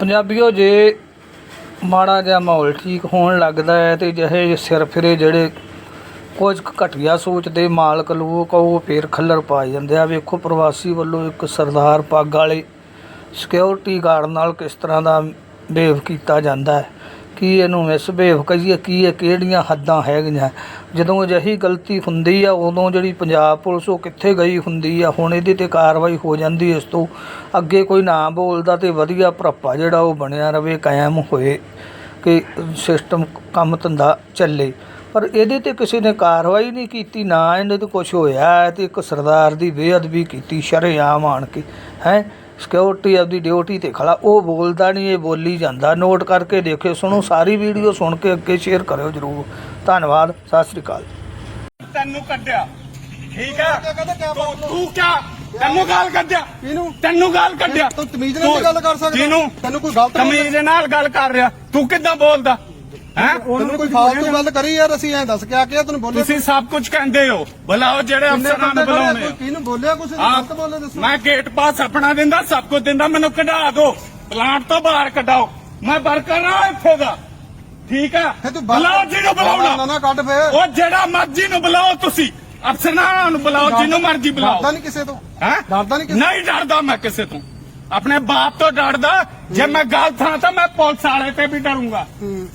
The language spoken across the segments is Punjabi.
ਪੰਜਾਬੀਓ ਜੇ ਮਾੜਾ ਜਿਹਾ ਮਾਹੌਲ ਠੀਕ ਹੋਣ ਲੱਗਦਾ ਹੈ ਤੇ ਜਿਹੇ ਸਿਰ ਫਿਰੇ ਜਿਹੜੇ ਕੁਝ ਕੁ ਘਟੀਆ ਸੋਚ ਦੇ ਮਾਲਕ ਲੋਕ ਆ, ਉਹ ਫੇਰ ਖੱਲਰ ਪਾ ਜਾਂਦੇ ਆ। ਵੇਖੋ ਪ੍ਰਵਾਸੀ ਵੱਲੋਂ ਇੱਕ ਸਰਦਾਰ ਪੱਗ ਵਾਲੇ ਸਿਕਿਉਰਿਟੀ ਗਾਰਡ ਨਾਲ ਕਿਸ ਤਰ੍ਹਾਂ ਦਾ ਬਿਹੇਵ ਕੀਤਾ ਜਾਂਦਾ ਹੈ। ਕੀ ਇਹਨੂੰ ਮਿਸਬਿਹੇਵ ਕਹੀਏ ਕੀ ਇਹ ਕਿਹੜੀਆਂ ਹੱਦਾਂ ਹੈਗੀਆਂ? ਜਦੋਂ ਅਜਿਹੀ ਗਲਤੀ ਹੁੰਦੀ ਆ, ਉਦੋਂ ਜਿਹੜੀ ਪੰਜਾਬ ਪੁਲਿਸ ਉਹ ਕਿੱਥੇ ਗਈ ਹੁੰਦੀ ਆ? ਹੁਣ ਇਹਦੇ ਤੇ ਕਾਰਵਾਈ ਹੋ ਜਾਂਦੀ ਇਸ ਤੋਂ। ਅੱਗੇ ਕੋਈ ਨਾ ਬੋਲਦਾ ਤੇ ਵਧੀਆ ਭਰਪਾ ਜਿਹੜਾ ਉਹ ਬਣਿਆ ਰਵੇ, ਕਾਇਮ ਹੋਏ ਕਿ ਸਿਸਟਮ ਕੰਮ ਧੰਦਾ ਚੱਲੇ। ਪਰ ਇਹਦੇ ਤੇ ਕਿਸੇ ਨੇ ਕਾਰਵਾਈ ਨਹੀਂ ਕੀਤੀ, ਨਾ ਇਹਦੇ ਤੇ ਕੁਝ ਹੋਇਆ ਹੈ ਤੇ ਇੱਕ ਸਰਦਾਰ ਦੀ ਬੇਅਦਬੀ ਕੀਤੀ, ਸ਼ਰੇਆਮ ਆਣ ਕੇ। ਹੈ? ਸਿਕਿਉਰਿਟੀ ਆਪਦੀ ਡਿਊਟੀ ਤੇ ਖੜਾ ਉਹ ਬੋਲਦਾ ਨਹੀਂ ਇਹ ਬੋਲੀ ਜਾਂਦਾ। ਨੋਟ ਕਰਕੇ ਦੇਖਿਓ ਸੁਣੋ ਸਾਰੀ ਵੀਡੀਓ ਸੁਣ ਕੇ ਅੱਗੇ ਸ਼ੇਅਰ ਕਰਿਓ ਜਰੂਰ। ਧੰਨਵਾਦ ਸਤਿ ਸ੍ਰੀ ਅਕਾਲ। ਤੈਨੂੰ ਕੱਢਿਆ। ਠੀਕ ਹੈ ਤੂੰ- ਕਿਆ? ਤੈਨੂੰ ਗਾਲ ਕੱਢਿਆ? ਕਿਹਨੂੰ? ਤੈਨੂੰ ਗਾਲ ਕੱਢਿਆ? ਤੂੰ ਤਮੀਜ਼ ਨਾਲ ਗੱਲ ਕਰ ਸਕਦਾ। ਤੈਨੂੰ ਕੋਈ ਗਲਤ ਤਮੀਜ਼ ਨਾਲ ਗੱਲ ਕਰ ਰਿਹਾ। ਤੂੰ ਕਿੱਦਾਂ ਬੋਲਦਾ? ਹੈ? ਤੈਨੂੰ ਕੋਈ ਫਾਲਤੂ ਗੱਲ ਕਰੀ ਯਾਰ ਅਸੀਂ ਐਂ ਦੱਸ ਕੇ ਆ ਕੇ ਆ ਤੈਨੂੰ ਬੋਲੇ ਤੁਸੀਂ ਸਭ ਕੁਝ ਕਹਿੰਦੇ ਹੋ। ਬੁਲਾਓ ਜਿਹੜੇ ਅਫਸਰਾਂ ਨੂੰ ਬੁਲਾਉਣੇ ਆ। ਕਿਹਨੂੰ ਬੋਲਿਆ ਕੁਛ? ਆਹ, ਗਲਤ ਬੋਲੇ ਦੱਸੋ। ਮੈਂ ਗੇਟ ਪਾਸ ਆਪਣਾ ਦਿੰਦਾ ਸਭ ਕੁਝ ਦਿੰਦਾ ਮੈਨੂੰ ਕਢਾ ਦਿਓ। ਪਲਾਂਟ ਤੋਂ ਬਾਹਰ ਕਢਾਓ। ਮੈਂ ਵਰਕਰ ਆ ਇੱਥੇ ਦਾ। ਠੀਕ ਫੇ ਬਾਹਰ- ਬੁਲਾਓ ਜਿਹਨੂੰ ਨਾ ਬੁਲਾਉਣਾ ਨਾ ਕੱਢ ਫੇਰ। ਉਹ ਜਿਹੜਾ ਮਰਜ਼ੀ ਨੂੰ ਬੁਲਾਓ ਤੁਸੀਂ। ਅਫਸਰਾਂ ਨੂੰ ਬੁਲਾਓ ਜਿਹਨੂੰ ਮਰਜ਼ੀ ਬੁਲਾਓ। ਡਰਦਾ ਨਹੀਂ ਕਿਸੇ ਤੋਂ। ਹੈਂ? ਡਰਦਾ ਨਹੀਂ ਕਿਸੇ ਨਹੀਂ ਡਰਦਾ ਮੈਂ ਕਿਸੇ ਤੋਂ। ਆਪਣੇ ਬਾਪ ਤੋਂ ਡਰਦਾ ਜੇ ਮੈਂ ਗਲਤ ਹਾਂ ਤਾਂ ਮੈਂ ਪੁਲਿਸ ਵਾਲੇ ਤੇ ਵੀ ਡਰੂੰਗਾ।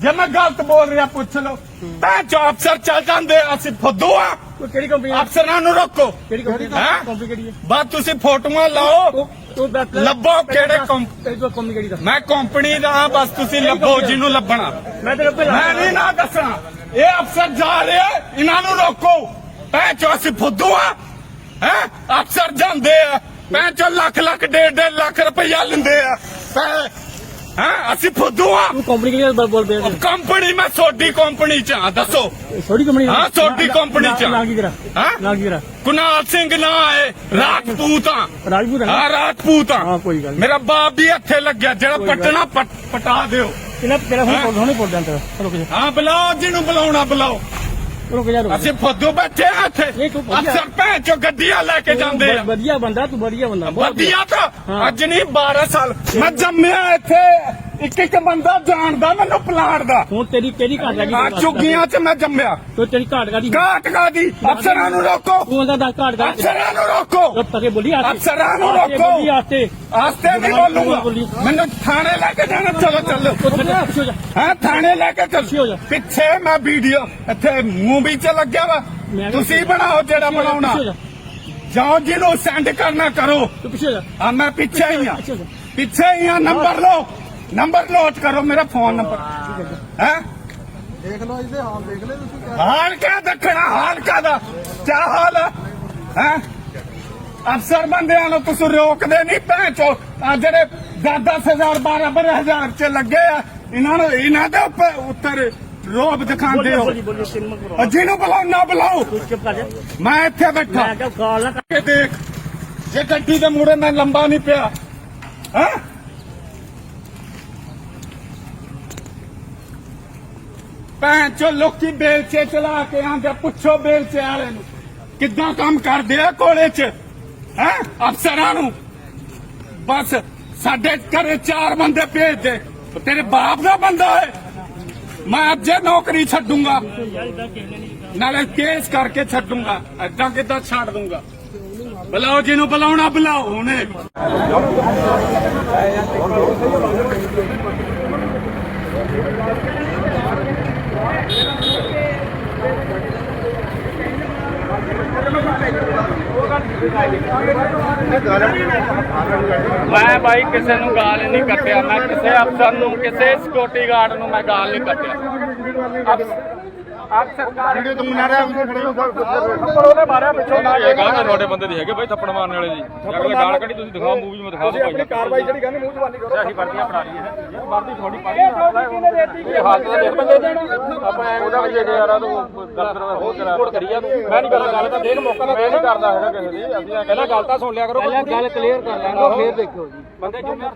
ਜੇ ਮੈਂ ਗਲਤ ਬੋਲ ਰਿਹਾ ਪੁੱਛ ਲਓ। ਤਾਂ ਜੋ ਅਫਸਰ ਚੱਲ ਜਾਂਦੇ ਅਸੀਂ ਫੁੱਦੂ ਆ। ਕਿਹੜੀ ਕੰਪਨੀ ਅਫਸਰਾਂ ਨੂੰ ਰੋਕੋ। ਕਿਹੜੀ ਕੰਪਨੀ ਕਿਹੜੀ ਹੈ ਬਸ ਤੁਸੀਂ ਫੋਟੋਆਂ ਲਾਓ। ਤੂੰ ਤੂੰ ਲੱਭੋ ਕਿਹੜੇ ਕੰਪਨੀ ਕਿਹੜੀ ਦਾ ਮੈਂ ਕੰਪਨੀ ਦਾ ਬਸ ਤੁਸੀਂ ਲੱਭੋ ਜਿਹਨੂੰ ਲੱਭਣਾ। ਮੈਂ ਨਹੀਂ ਨਾ ਦੱਸਣਾ। ਇਹ ਅਫਸਰ ਜਾ ਰਿਹਾ ਇਹਨਾਂ ਨੂੰ ਰੋਕੋ। ਭੈਣ ਚੋ ਅਸੀਂ ਫੁੱਦੂ ਆ। ਹੈ? ਅਫਸਰ ਜਾਂਦੇ ਆ। ਭੈਣ ਚੋ ਲੱਖ ਲੱਖ ਡੇਢ ਡੇਢ ਲੱਖ ਰੁਪਈਆ ਲੈਂਦੇ ਆ। ਹੈ ਅਸੀਂ ਫੁੱਦੂ ਆ। ਤੂੰ ਕੰਪਨੀ ਕਿਹੜੀ ਬੋਲ ਪਿਆ ਕੰਪਨੀ ਮੈਂ ਛੋਟੀ ਕੰਪਨੀ ਚ ਆ ਦੱਸੋ। ਛੋਟੀ ਕੰਪਨੀ ਹਾਂ, ਛੋਟੀ company ਚ। ਨਾ ਕੀ ਤੇਰਾ ਹਾਂ? ਨਾ ਕੀ ਤੇਰਾ ਕੁਨਾਲ ਸਿੰਘ ਨਾ ਹੈ ਰਾਜਪੂਤ ਆ। ਰਾਜਪੂਤ ਹੈ ਰਾਜਪੂਤ ਆ। ਹਾਂ, ਕੋਈ ਗੱਲ। ਮੇਰਾ ਬਾਪ ਵੀ ਇੱਥੇ ਲੱਗਿਆ ਜਿਹੜਾ ਪਟਣਾ ਪਟ- ਦਿਓ। ਕਿੰਨਾ ਤੇਰਾ ਹੁਣ ਹੁਣੇ ਕੋਲ ਜਾਂਦਾ ਹਾਂ ਬੁਲਾਓ ਜਿਹਨੂੰ ਬੁਲਾਉਣਾ ਬੁਲਾਓ। ਰੁਕ ਜਾ ਰੁਕ ਜਾ। ਅਸੀਂ ਫੁੱਦੂ ਬੈਠੇ ਆ ਇੱਥੇ। ਨਹੀਂ, ਤੂੰ ਵਧੀਆ- ਅਫਸਰ ਭੈਣ ਚੋ ਗੱਡੀਆਂ ਲੈ ਕੇ ਜਾਂਦੇ ਆ। ਵਧੀਆ ਬੰਦਾ ਤੂੰ ਵਧੀਆ ਬੰਦਾ ਬਹੁਤ ਵਧੀਆ। ਤਾਂ ਹਾਂ। ਅੱਜ ਨਹੀਂ 12 ਸਾਲ। ਮੈਂ ਜੰਮਿਆ ਇੱਥੇ। ਇੱਕ ਇੱਕ ਬੰਦਾ ਜਾਣਦਾ ਮੈਨੂੰ ਪਲਾਟ ਦਾ। ਹੁਣ ਤੇਰੀ ਕਿਹੜੀ ਘਾਟ ਲੱਗੀ ਆ ਚੁੱਗੀਆਂ 'ਚ ਮੈਂ ਜੰਮਿਆ। ਤੂੰ ਤੇਰੀ ਘਾਟ ਕਾਦੀ? ਘਾਟ ਕਾਦੀ? ਅਫਸਰਾਂ ਨੂੰ ਰੋਕੋ। ਤੂੰ ਉਹਦਾ ਦੱਸ ਘਾਟ ਕਾਦੀ? ਅਫਸਰਾਂ ਨੂੰ ਰੋਕੋ। ਤਕੇ ਬੋਲੀ ਆਤੇ ਅਫਸਰਾਂ ਨੂੰ ਆਸਤੇ ਰੋਕੋ। ਬੋਲੀ ਆਤੇ ਆਸਤੇ ਨਹੀਂ ਬੋਲੂਗਾ। ਮੈਨੂੰ ਥਾਣੇ ਲੈ ਕੇ ਜਾਣਾ। ਚਲੋ ਚੱਲੋ। ਪਿੱਛੇ ਹੋ ਜਾ। ਹਾਂ ਥਾਣੇ ਲੈ ਕੇ ਹੋ ਚੱਲ। ਪਿੱਛੇ ਮੈਂ ਵੀਡੀਓ ਇੱਥੇ ਮੂਵੀ 'ਚ ਲੱਗਿਆ ਵਾ। ਮੈਂ- ਤੁਸੀਂ ਬਣਾਓ ਜਿਹੜਾ ਬਣਾਉਣਾ। ਪਿੱਛੇ ਹੋ ਜਾ। ਜਾਓ ਜਿਹਨੂੰ ਸੈਂਡ ਕਰਨਾ ਕਰੋ। ਤੂੰ ਪਿੱਛੇ ਹੋ ਜਾ। ਆ ਮੈਂ ਪਿੱਛੇ ਹੀ ਆ। ਪਿੱਛੇ ਹੋ ਜਾ। ਪਿੱਛੇ ਹੀ ਆ ਨੰਬਰ ਲਓ। ਨੰਬਰ ਨੋਟ ਕਰੋ ਮੇਰਾ ਫੋਨ ਨੰਬਰ। ਹੈ? ਦੇਖ ਲਓ ਇਹਦੇ ਹਾਲ ਦੇਖ ਲੈ ਤੁਸੀਂ ਕਿਆ ਹਾਲ ਕਿਆ ਦੱਖਣਾ ਹਾਲ ਕਾਦਾ ਕਿਆ ਹਾਲ ਹੈ? ਹੈਂ? ਅਫਸਰ ਬੰਦਿਆਂ ਨੂੰ ਤੁਸੀਂ ਰੋਕਦੇ ਨਹੀਂ ਭੈਂਚੋ ਆ ਜਿਹੜੇ 10-10000 12-12000 ਚ ਲੱਗੇ ਆ ਇਹਨਾਂ ਨੂੰ ਇਹਨਾਂ ਦੇ ਉੱਪਰ ਉੱਤਰ ਰੋਬ ਦਿਖਾਉਂਦੇ ਹੋ। ਉਹ ਜਿਹਨੂੰ ਬੁਲਾਓ ਨਾ ਬੁਲਾਓ। ਮੈਂ ਇੱਥੇ ਬੈਠਾ। ਮੈਂ ਕਿਹਾ ਕਾਲ ਨਾ ਕਰ। ਕੇ ਦੇਖ ਜੇ ਗੱਡੀ ਦੇ ਮੂਹਰੇ ਮੈਂ ਲੰਬਾ ਨਹੀਂ ਪਿਆ। ਹੈ? ਭੈਣ ਚੋ, ਲੋਕੀ ਬੇਲਚੇ ਚਲਾ ਕੇ ਆਂਦੇ ਪੁੱਛੋ ਬੇਲਚੇ ਵਾਲੇ ਨੂੰ। ਕਿੱਦਾਂ ਕੰਮ ਕਰਦੇ ਆ ਕੋਲੇ ਚ? ਹੈ? ਅਫਸਰਾਂ ਨੂੰ। ਬਸ, ਸਾਡੇ ਘਰੇ ਚਾਰ ਬੰਦੇ ਭੇਜ ਦੇ ਤੇਰੇ ਬਾਪ ਦਾ ਬੰਦਾ ਹੈ ਮੈਂ ਅੱਜ ਨੌਕਰੀ ਛੱਡੂੰਗਾ। ਨਾਲੇ ਕੇਸ ਕਰਕੇ ਛੱਡੂੰਗਾ। ਐਦਾਂ ਕਿੱਦਾਂ ਛੱਡ ਦੂੰਗਾ? ਬੁਲਾਓ, ਜਿਹਨੂੰ ਬੁਲਾਉਣਾ, ਬੁਲਾਓ ਹੁਣੇ। ਮੈਂ ਬਾਈ ਕਿਸੇ ਨੂੰ ਗਾਲ ਨਹੀਂ ਕੱਟਿਆ ਮੈਂ ਕਿਸੇ ਅਫਸਰ ਨੂੰ, ਕਿਸੇ ਸਿਕਿਉਰਿਟੀ ਗਾਰਡ ਨੂੰ ਮੈਂ ਗਾਲ ਨਹੀਂ ਕੱਟਿਆ ਅਬ ਸਰਕਾਰ ਵੀਡੀਓ ਤੁਮ ਨਾ ਰਿਹਾ ਖੜੇ ਹੋ ਉਹਦੇ ਬਾਰੇ ਪਿੱਛੋਂ। ਨਾ ਇਹ ਗਾਣਾ ਤੁਹਾਡੇ ਬੰਦੇ ਦੀ ਹੈਗੇ ਬਾਈ ਥੱਪੜ ਮਾਰਨ ਵਾਲੇ ਜੀ ਜੇ ਅਗਲੇ ਗਾਲ ਕੱਢੀ ਤੁਸੀਂ ਦਿਖਾਓ ਮੂਵੀ ਮੈਂ ਦਿਖਾ ਦਿਓ ਭਾਈ ਕਾਰਵਾਈ ਜਿਹੜੀ ਕਰਨੀ ਮੂੰਹ ਜ਼ਬਾਨੀ ਕਰੋ। ਅਸੀਂ ਵਰਦੀਆਂ ਬਣਾ ਲਈਏ ਇਹ ਵਰਦੀ ਥੋੜੀ ਪਾਈ ਇਹ ਜੋਗੀ ਕਿਨੇ ਦੇਤੀ ਇਹ ਹਾਲਤ ਦਾ ਦੇਖ ਬੰਦੇ ਆਪਾਂ ਐਂ ਉਹਦਾ ਵੀ ਜੇ ਯਾਰ ਤੂੰ ਕਰ ਹੋ ਰਿਪੋਰਟ ਕਰੀ ਆ ਤੂੰ ਮੈਂ ਨਹੀਂ ਕਰਦਾ ਗੱਲ ਤਾਂ ਦੇਣ ਮੌਕਾ ਮੈਂ ਨਹੀਂ ਕਰਦਾ ਹੈਗਾ ਕਿਸੇ ਦੀ। ਅਸੀਂ ਕਹਿੰਦਾ ਗੱਲ ਤਾਂ ਸੁਣ ਲਿਆ ਕਰੋ। ਪਹਿਲਾਂ ਗੱਲ ਕਲੀਅਰ ਕਰ ਲੈਂਦਾ ਫੇਰ ਦੇਖਿਓ ਜੀ। ਬੰਦੇ ਜਿੰਨੇ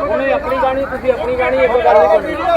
ਉਹਨੇ ਆਪਣੀ ਗਾਣੀ ਤੁਸੀਂ ਆਪਣੀ ਗਾਣੀ ਇੱਕ ਗੱਲ ਨਹੀਂ ਕਰਨੀ।